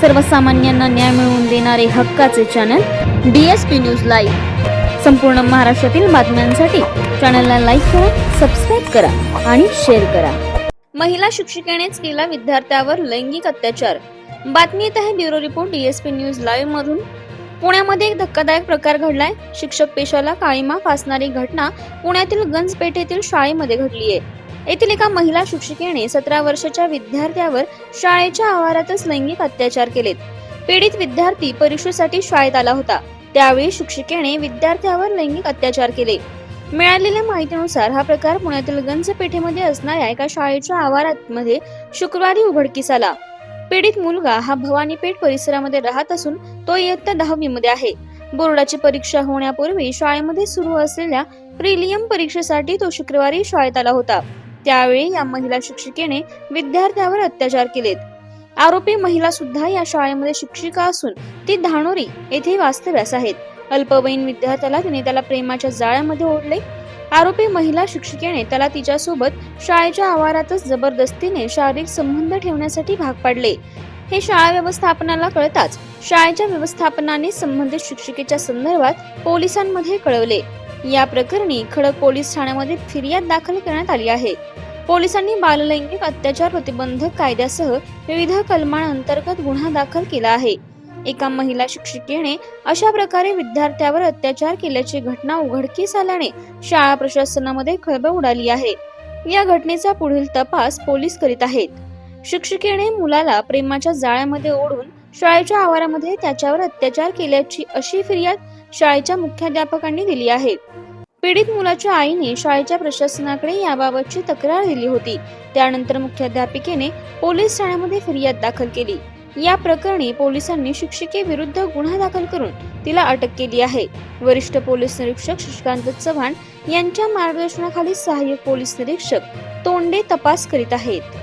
सर्वसामान्यांना न्याय मिळवून देणारे हक्काचे channel D S P news live संपूर्ण महाराष्ट्रातील बातम्यांसाठी चॅनलला लाईक करा सबस्क्राईब करा आणि शेअर करा. महिला शिक्षिकेनेच केला विद्यार्थ्यावर लैंगिक अत्याचार. बातमी येत आहे bureau report DSP news live मधून. पुण्यामध्ये एक धक्कादायक प्रकार घडलाय. शिक्षक पेशाला काळीमा फासणारी घटना पुण्यातील गंज पेठेतील शाळेमध्ये घडली आहे येथील एका महिला शिक्षिकेने सतरा वर्षाच्या विद्यार्थ्यावर शाळेच्या आवारातच लैंगिक अत्याचार केलेत. पीडित विद्यार्थी परीक्षेसाठी शाळेत आला होता. त्यावेळी शिक्षिकेने विद्यार्थ्यावर लैंगिक अत्याचार केले. मिळालेल्या माहितीनुसार हा प्रकार पुण्यातील गंज पेठेमध्ये असणाऱ्या एका शाळेच्या आवारात मध्ये शुक्रवारी उघडकीस आला. पीडित मुलगा हा भवानीपेठ परिसरामध्ये राहत असून तो इयत्ता दहावीमध्ये आहे. बोर्डाची परीक्षा होण्यापूर्वी शाळेमध्ये सुरू असलेल्या प्रिलियम परीक्षेसाठी तो शुक्रवारी शाळेत आला होता. त्यावेळी या महिला शिक्षिकेने विद्यार्थ्यावर अत्याचार केलेत. आरोपी महिला सुद्धा या शाळेमध्ये शिक्षिका असून ती धानोरी येथे वास्तव्यास आहेत. अल्पवयीन विद्यार्थ्याला तिने त्याला प्रेमाच्या जाळ्यामध्ये ओढले. आरोपी महिला शिक्षिकेने त्याला तिच्यासोबत शाळेच्या आवारातच जबरदस्तीने शारीरिक संबंध ठेवण्यासाठी भाग पाडले. हे शाळा व्यवस्थापनाला कळताच शाळेच्या व्यवस्थापनाने संबंधित शिक्षिकेच्या संदर्भात पोलिसांमध्ये कळवले. या प्रकरणी खडक पोलीस ठाण्यामध्ये फिर्याद दाखल करण्यात आली आहे. पोलिसांनी बाललैंगिक अत्याचार प्रतिबंधक कायद्यासह विविध कलमांअंतर्गत गुन्हा दाखल केला आहे. एका महिला शिक्षिकेने अशा प्रकारे विद्यार्थ्यावर अत्याचार केल्याची घटना उघडकीस आल्याने शाळा प्रशासनामध्ये खळबळ उडाली आहे. या घटनेचा पुढील तपास पोलीस करीत आहेत. शिक्षिकेने मुलाला प्रेमाच्या जाळ्यामध्ये ओढून शाळेच्या आवारामध्ये त्याच्यावर अत्याचार केल्याची अशी फिर्याद शाळेच्या मुख्याध्यापकांनी दिली आहे. पीडित मुलाच्या आईने शाळेच्या प्रशासनाकडे याबाबतची तक्रार दिली होती. त्यानंतर मुख्याध्यापिकेने पोलीस ठाण्यामध्ये फिर्याद दाखल केली. या प्रकरणी पोलिसांनी शिक्षिकेविरुद्ध गुन्हा दाखल करून तिला अटक केली आहे. वरिष्ठ पोलीस निरीक्षक शशिकांत चव्हाण यांच्या मार्गदर्शनाखाली सहाय्यक पोलीस निरीक्षक तोंडे तपास करीत आहेत.